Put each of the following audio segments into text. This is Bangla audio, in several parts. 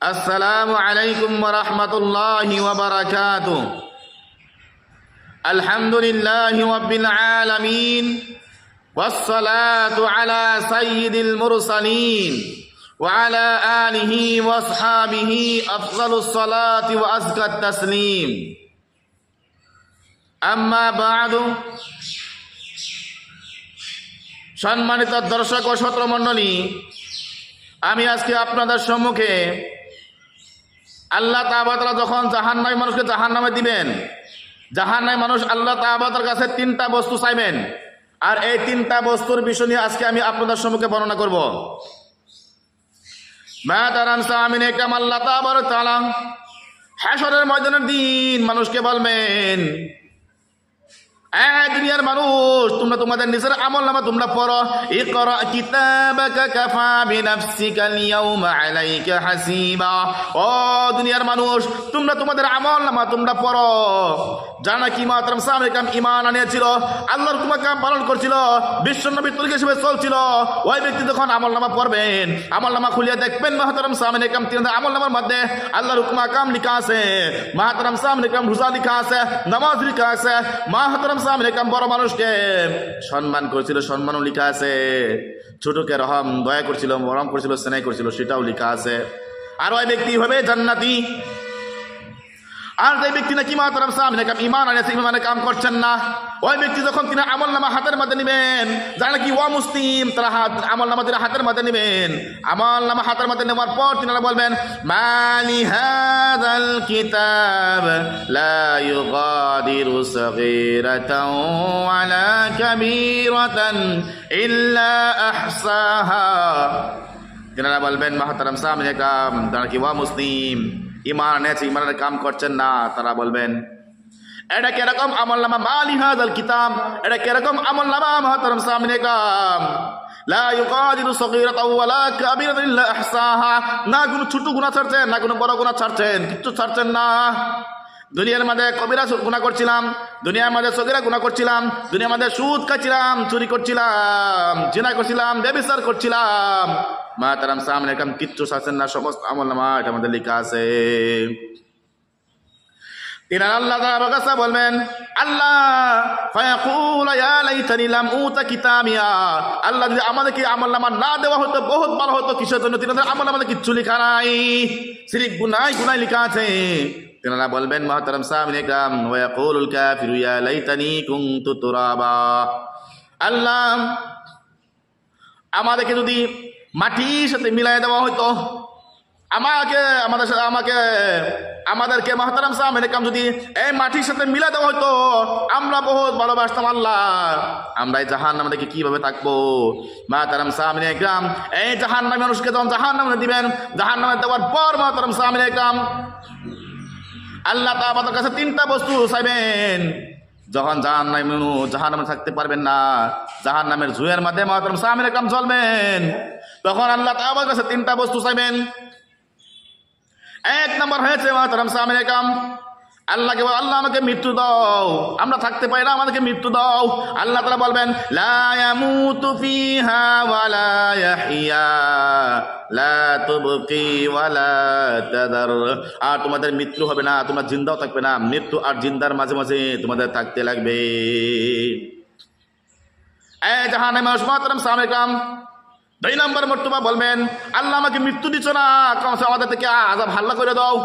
السلام عليكم ورحمة الله وبركاته الحمد لله رب العالمين والصلاة على سيد المرسلين وعلى آله وأصحابه أفضل الصلاة وأزكى التسليم أما بعد সম্মানিত দর্শক ও সত্র মণ্ডলী আমি আজকে আপনাদের সম্মুখে আল্লাহ তাবাতরা যখন জাহান্নামী মানুষকে জাহান নামে দিবেন জাহান্নাই মানুষ আল্লাহ তাবাতার কাছে তিনটা বস্তু চাইবেন। আর এই তিনটা বস্তুর বিষয় নিয়ে আজকে আমি আপনাদের সম্মুখে বর্ণনা করব। হ্যাঁ ময়দানের দিন মানুষকে বলবেন দুনিয়ার মানুষ, তোমরা তোমাদের নিজের আমল নামা তোমরা পড়ো। ইকরা কিতাবাকা কাফা বিনাফসিকা আল-ইয়াউমা আলাইকা হাসিবা। ও দুনিয়ার মানুষ, তোমরা তোমাদের আমল নামা তোমরা পড়ো। জানা কি মাতরম সামরিকাম ইমান আনিয়েছিল আল্লাহর হুকুমকে পালন করছিল, বিশ্ব নবী তরিকা হিসেবে চলছিল, ওই ব্যক্তি যখন আমল নামা পড়বেন, আমল নামা খুলিয়ে দেখবেন, মাহাতারাম সামরিকাম তিনাদের আমল নামার মধ্যে আল্লাহর হুকুমা, কাম লিখা আছে, মাহাতারাম সামরিকাম রোজা লিখা আছে, নামাজ লিখা আছে, মাহাতারাম সামরিকাম বড় মানুষকে সম্মান করেছিল, সম্মানও লিখা আছে। ছোটকে রহম, দয়া করছিল, মরম করছিল, স্নেহ করছিল, সেটাও লিখা আছে। আর ওই ব্যক্তি হবে জান্নাতি। আর যে ব্যক্তি নাকি মাতারাম সামনে কাম ইমান আনিয়েছে ইমানে কাম করছেন না ওই ব্যক্তি যখন তিনি আমল নামা হাতের মধ্যে নেবেন যারা নাকি ওয়া মুসলিম তারা হাত আমল নামা তিনি হাতের মধ্যে নেবেন আমল নামা হাতের মধ্যে নেওয়ার পর তিনারা বলবেন মালি হাদাল কিতাব লা ইউগাদিরু সগীরাতাও ওয়ালা কাবীরাতান ইল্লা আহসাহা তিনারা বলবেন মাহাতারাম সামনে কাম তারা কি ওয়া মুসলিম ইমান এনেছে, ইমানের কাম করছেন না, তারা বলবেন, এটা কীরকম আমল নামা? মালি হাদাল কিতাব, এটা কীরকম আমল নামা, মাহাতারাম সামনে কাম? লা ইউকাদিরু সগীরাতাও ওয়ালা কাবীরাতান ইল্লা আহসাহা। না কোনো ছোট গুনাহ ছাড়ছেন, না কোনো বড় গুনাহ ছাড়ছেন, কিচ্ছু ছাড়ছেন না। দুনিয়ার মধ্যে কবিরা গুণা করছিলাম, দুনিয়ার মধ্যে সগিরা গুণা করছিলাম, দুনিয়ার মধ্যে সুদ খাচ্ছিলাম চুরি করছিলাম, জিনা করছিলাম ব্যবচার করছিলাম। মা তারাম সামনে কাম, কিচ্ছু শাসেন না, সমস্ত আমল নামা এটা আমাদের লেখা আছে। তিনি আল্লাহ তাআলা কাছে বলবেন, আল্লাহ, ফায়াকুল, ইয়া লাইতানি লাম উতা কিতাবিয়া। আল্লাহ যদি আমাদেরকে আমল নামা না দেওয়া হতো, বহুত ভালো হতো, কিসের জন্য তিনি আমল নামা কিচ্ছু লেখা নাই? সিরিক গুনাই গুনাই লেখা আছে। তেনারা বলবেন মহতারাম সামনে কাম, ওয়াকুলুল কাফিরু, ইয়া লাইতানি কুনতু তুরাবা। আল্লাহ, আমাদেরকে যদি মাটির সাথে মিলাই দেওয়া হতো আমাকে, আমাদের সাথে, আমাকে, আমাদেরকে মহতারাম সামনে কাম যদি এই মাটির সাথে মিলা দেওয়া হতো আমরা বহুত ভালোবাসতাম আল্লাহ। আমরা এই জাহান আমাদেরকে কীভাবে থাকব? মাতারাম সামনে গ্রাম এই জাহান নামে মানুষকে যখন জাহান নামে দিবেন জাহান নামে দেওয়ার পর মাতারাম সামনে গ্রাম আল্লাহ তা আমাদের কাছে তিনটা বস্তু চাইবেন। যখন জাহান নামে জাহান নামে থাকতে পারবেন না জাহান নামের জুয়ের মাধ্যমে মহাতম সামের কাম চলবেন। তখন আল্লাহ আমার কাছে তিনটা বস্তু চাইবেন। এক নম্বর হয়েছে মহাতরম সামের কাম আল্লাহকে আল্লাহ আমাকে মৃত্যু দাও। আমরা থাকতে পারি না, আমাদেরকে মৃত্যু দাও। আল্লাহ তালা বলবেন আর তোমাদের মৃত্যু হবে না, তোমার জিন্দাও থাকবে না। মৃত্যু আর জিন্দার মাঝে মাঝে তোমাদের থাকতে লাগবে। দুই নম্বর মর্তবা বলবেন, আল্লাহ আমাকে মৃত্যু দিচ্ছ না, কমসে আমাদের থেকে আজাব হাল্লা করে দাও।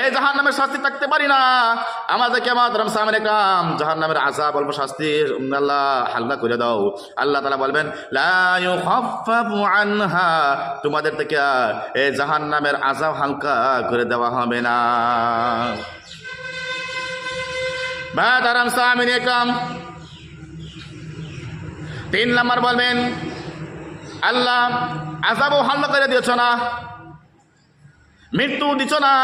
এই জাহান নামের শাস্তি থাকতে পারি না। আমাদেরকে মাতরম সামনে কাম জাহান নামের আজাব বলব শাস্তি আল্লাহ হাল্লা করে দাও। আল্লাহ তালা বলবেন আনহা। তোমাদের থেকে এই জাহান নামের আজাব হালকা করে দেওয়া হবে না। মাতারাম সামিনে কাম তিন নম্বর বলবেন, আল্লাহ আজাবও হাল্লা করে দিয়েছ না? মৃত্যু দিছ না।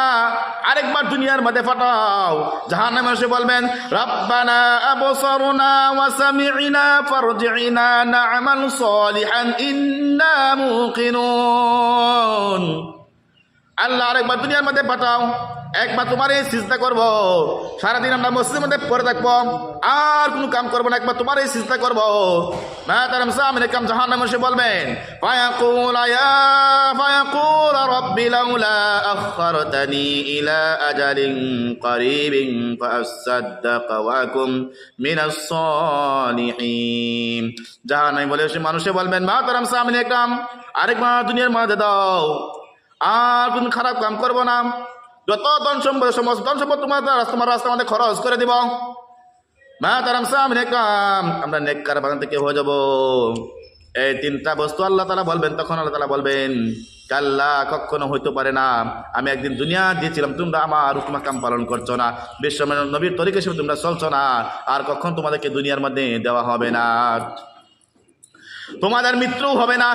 আরেকবার দুনিয়ার মধ্যে ফাটাও। জাহান নামে এসে বলবেন, রব্বানা আবসারনা ওয়া সামি'না ফারজি'না না'মাল সালিহান, ইন্না মুকিনুন। আল্লাহ আরেকবার দুনিয়ার মধ্যে পাঠাও একবার তোমার এই চিন্তা করব। সারাদিন আমরা মসজিদের মধ্যে পড়ে থাকব। আর কোনো কাম করব না, একবার তোমার এই চিন্তা করব। মাতারাম সামনে কাম জাহান নামে সে বলবেন বলে মানুষে বলবেন, মাতারাম সামনে কাম, আরেকবার দুনিয়ার মধ্যে দাও। আর কোন খারাপ কাম করব না। যত ধন সম্পদ, সমস্ত ধন সম্পদ তোমার তোমার রাস্তা আমাদের খরচ করে দিব। মা তারাম সামনে কাম আমরা নেককার বাগান থেকে হয়ে যাব। এই তিনটা বস্তু আল্লাহ তালা বলবেন, তখন আল্লাহ তালা বলবেন, কাল্লা কখনো হইতে পারে না। আমি একদিন দুনিয়া দিয়েছিলাম তোমরা আমার হুকুমা কাম পালন করছ না। বিশ্ব নবীর তরিকা হিসেবে তোমরা চলছো না। আর কখন তোমাদেরকে দুনিয়ার মধ্যে দেওয়া হবে না। তোমাদের মৃত্যু হবে না।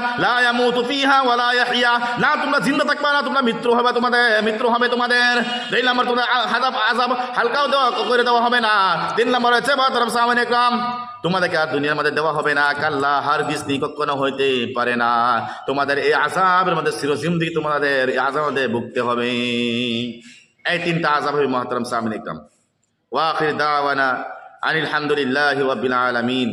না, তোমরা জিন্দা থাকবে না, তোমরা মৃত্যু হবে তোমাদের, মৃত্যু হবে তোমাদের। দুই নম্বর তোমাদের আযাব আযাব, হালকাও দেওয়া করে দেওয়া হবে না। তিন নম্বর হচ্ছে তোমাদেরকে আর দুনিয়ার মধ্যে দেওয়া হবে না। কাল্লা হার বিসনি কখনো হইতে পারে না। তোমাদের এই আযাবের মধ্যে চিরজিন্দি তোমাদের, এই মধ্যে ভুগতে হবে। এই তিনটা আযাব হবে মহতরম সামনে কাম ওয়া আখির দাওয়ানা আনিল হামদুলিল্লাহি আলামিন।